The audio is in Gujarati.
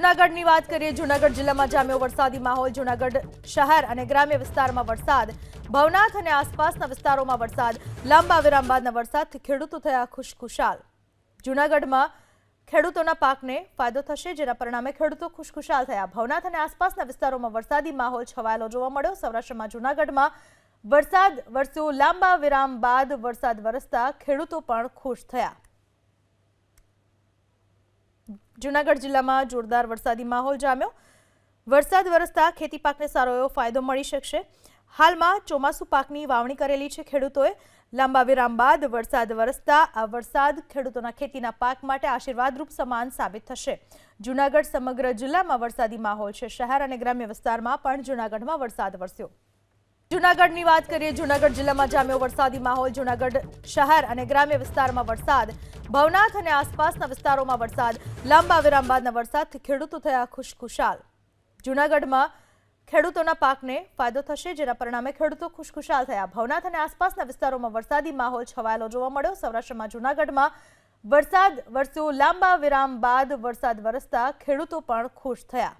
જુનાગઢની વાત કરીએ, જુનાગઢ જિલ્લામાં જામ્યો વરસાદી માહોલ, જુનાગઢ શહેર અને ગ્રામ્ય વિસ્તારમાં વરસાદ. ભવનાથ અને આસપાસના વિસ્તારોમાં વરસાદ. લાંબા વિરામ બાદના વરસાદથી ખેડૂતો થયા ખુશખુશાલ. જુનાગઢમાં ખેડૂતોના પાકને ફાયદો થશે, જેના પરિણામે ખેડૂતો ખુશખુશાલ થયા. ભવનાથ અને આસપાસના વિસ્તારોમાં વરસાદી માહોલ છવાયેલો જોવા મળ્યો. સૌરાષ્ટ્રમાં, જુનાગઢમાં વરસાદ વરસ્યો. લાંબા વિરામ બાદ વરસાદ વરસતા ખેડૂતો પણ ખુશ થયા. જુનાગઢ જિલ્લામાં જોરદાર વરસાદી માહોલ જામ્યો. વરસાદ વરસતા ખેતી પાકને સારો એવો ફાયદો મળી શકશે. હાલમાં ચોમાસુ પાકની વાવણી કરેલી છે ખેડૂતોએ. લાંબા વિરામ બાદ વરસાદ વરસતા આ વરસાદ ખેડૂતોના ખેતીના પાક માટે આશીર્વાદરૂપ સમાન સાબિત થશે. જુનાગઢ સમગ્ર જિલ્લામાં વરસાદી માહોલ છે. શહેર અને ગ્રામ્ય વિસ્તારમાં પણ જુનાગઢમાં વરસાદ વરસ્યો. જુનાગઢની વાત કરીએ, જુનાગઢ જિલ્લામાં જામ્યો વરસાદી માહોલ, જુનાગઢ શહેર અને ગ્રામ્ય વિસ્તારમાં વરસાદ. ભવનાથ અને આસપાસના વિસ્તારોમાં વરસાદ. લાંબા વિરામ બાદના વરસાદથી ખેડૂતો થયા ખુશખુશાલ. જુનાગઢમાં ખેડૂતોના પાકને ફાયદો થશે, જેના પરિણામે ખેડૂતો ખુશખુશાલ થયા. ભવનાથ અને આસપાસના વિસ્તારોમાં વરસાદી માહોલ છવાયેલો જોવા મળ્યો. સૌરાષ્ટ્રમાં, જુનાગઢમાં વરસાદ વરસ્યો. લાંબા વિરામ બાદ વરસાદ વરસતા ખેડૂતો પણ ખુશ થયા.